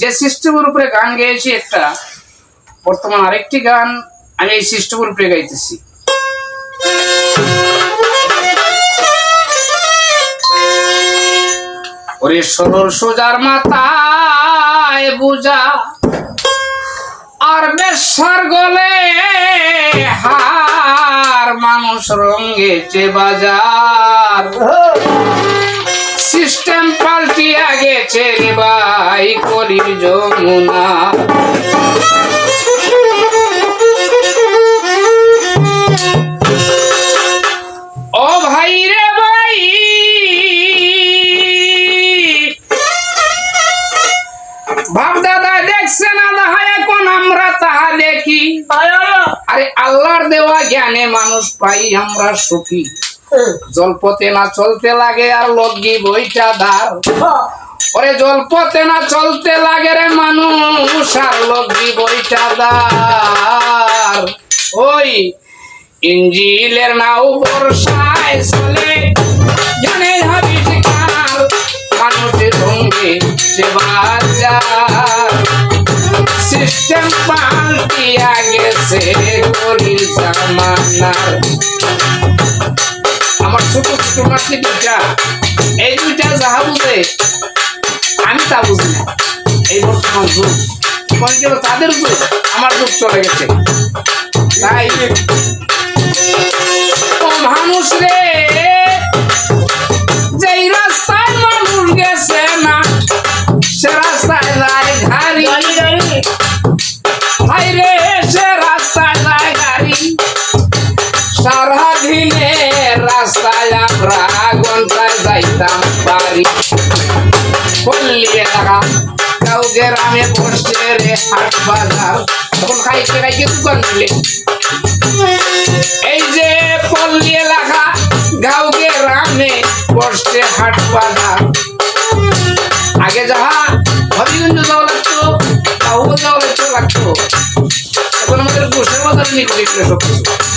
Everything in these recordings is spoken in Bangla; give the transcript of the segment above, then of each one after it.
যে সিস্টেমের উপরে গান গেয়েছি একটা, বর্তমান আরেকটি গান আমি এই সিস্টেমের উপরে গাইতেছি। ওরে সরল সোজার মাথায় বুঝা, আর বেশার গলে হার মানুষ রঙ্গেছে বাজার। সিস্টেম পাল্টিয়া গেছে রে ভাই কলির যমুনা। ও ভাই রে ভাই বাপ দাদা দেখছে না এখন আমরা তাহা দেখি আরে আল্লাহর দেওয়া জ্ঞানে মানুষ পাই আমরা সুখী। জলপথে না চলতে লাগে আর লগি বইটা ধার। ওরে জলপথে না চলতে লাগে রে মানুষ আর লগি বইটা দার ওই ইঞ্জিলের নাও বর্ষায় চলে, জানে হাবিস কার। মানুষের সঙ্গে সে বাজার সিস্টেম পাল্টিয়া গেছে জামানার। আমার ছোট ছোট নাতি দুইটা। এই দুইটা যাহা বুঝে, আমি তা বুঝি না। এই বর্তমান যুগ, মনে করো তাদের যুগ আমার যুগ চলে গেছে। তাই, ও মানুষ রে! যাইতাম বাড়ি পল্লিয়ে টাকা কাউ গ্রামে বসে রে হাট বাজার। তখন খাইতে খাইতে দোকান দিলে এই যে পল্লী এলাকা গাঁও গ্রামে বসছে হাট বাজার। আগে যাহা হবিগঞ্জ যাওয়া লাগতো বাহুগঞ্জ যাওয়া লাগতো। লাগতো এখন আমাদের গোসের বাজার গেলে সব কিছু।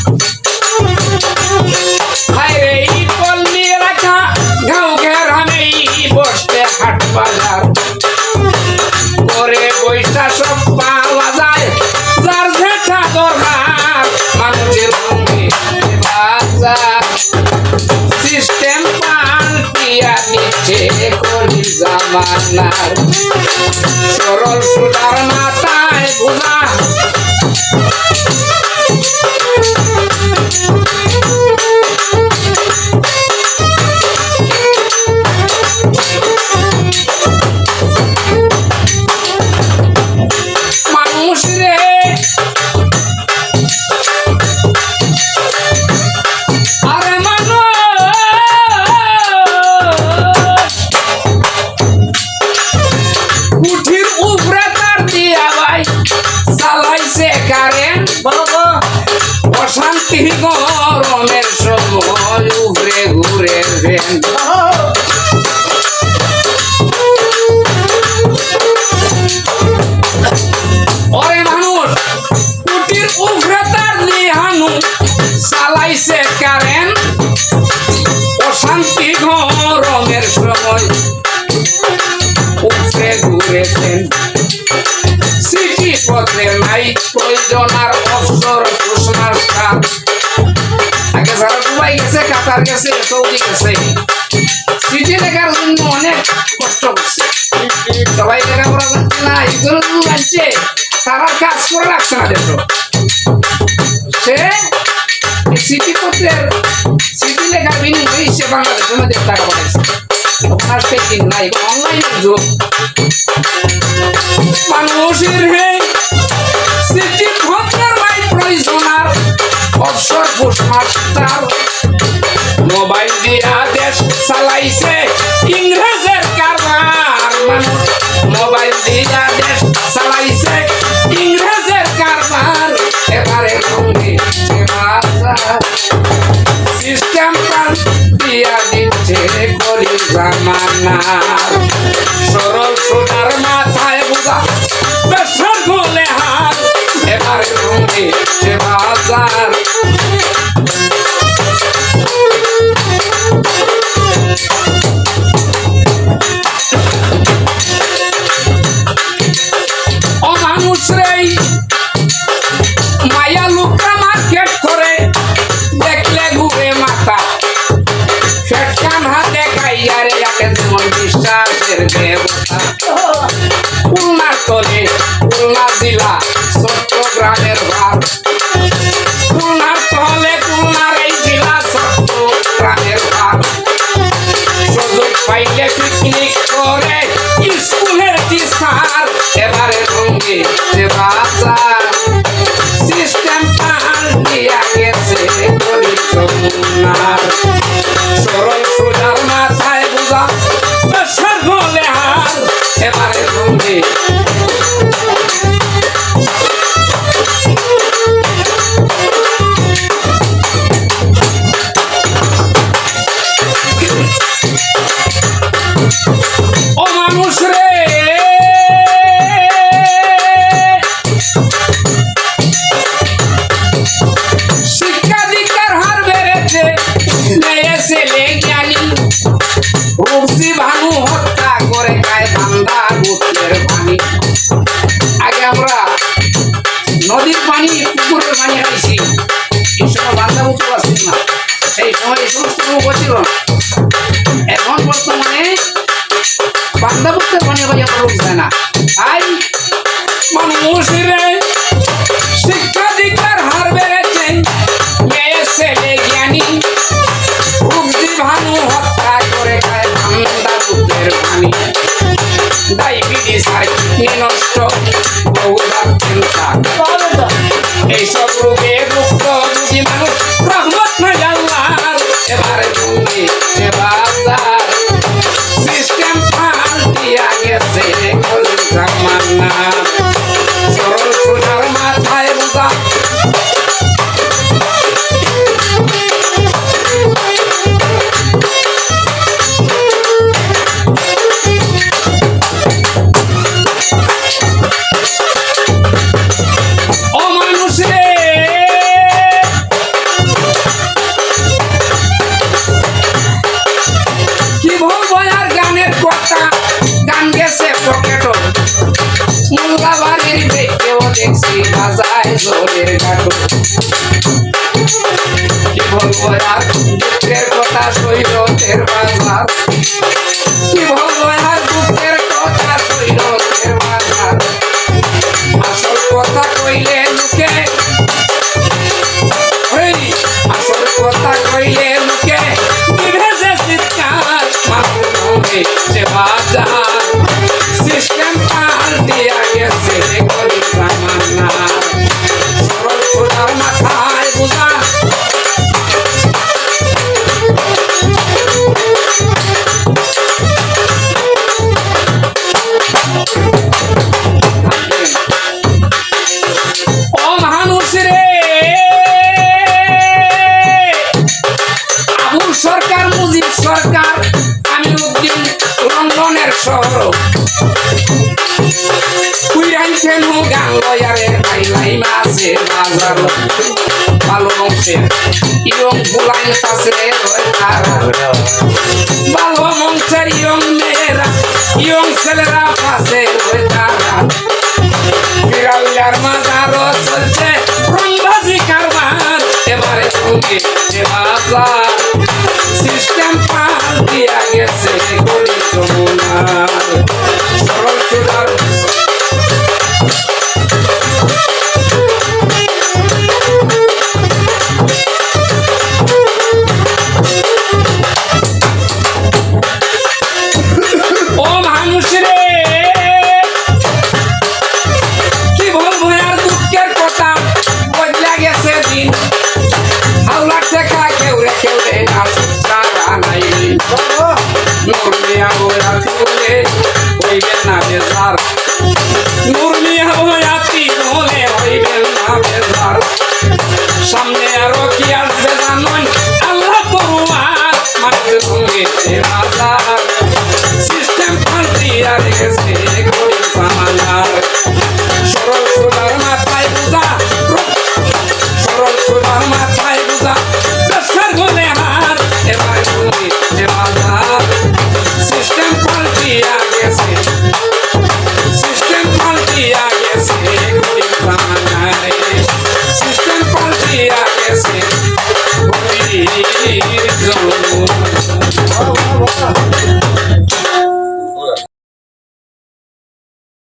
গেছে সৌদি গেছে সিটি লেখার জন্য অনেক কষ্ট করছে সবাই লেখাপড়া করছে না দূর আসছে, তারা কাজ করে রাখছে না দেশ সে সিটি পত্রের সিটি লেখার বিনিময়ে সে বাংলাদেশের মধ্যে টাকা পাঠাইছে। মানুষের প্রয়োজন আর অবসর পোস্ট মাস্টার চালাইছে ইংরেজের কারবার। মোবাইল দিয়া আপনার শরণ শুরু করেছিল। এখন বর্তমানে বান্দাপুরতে মনে হয় আমার লোক যায় না তাই মানুষের শিক্ষা দীক্ষার হার বেড়েছে। মেয়ে, ছেলে, জ্ঞানী উগ্রি ভানু হত্যা করে খায় বান্দাপুরের ভানি ডায়াবেটিস আর কিডনি বাবা ইয়ং ফুলাইন কাছে ভালো মন চাই ইয়ং মেয়েরা ইয়ং ছেলেরা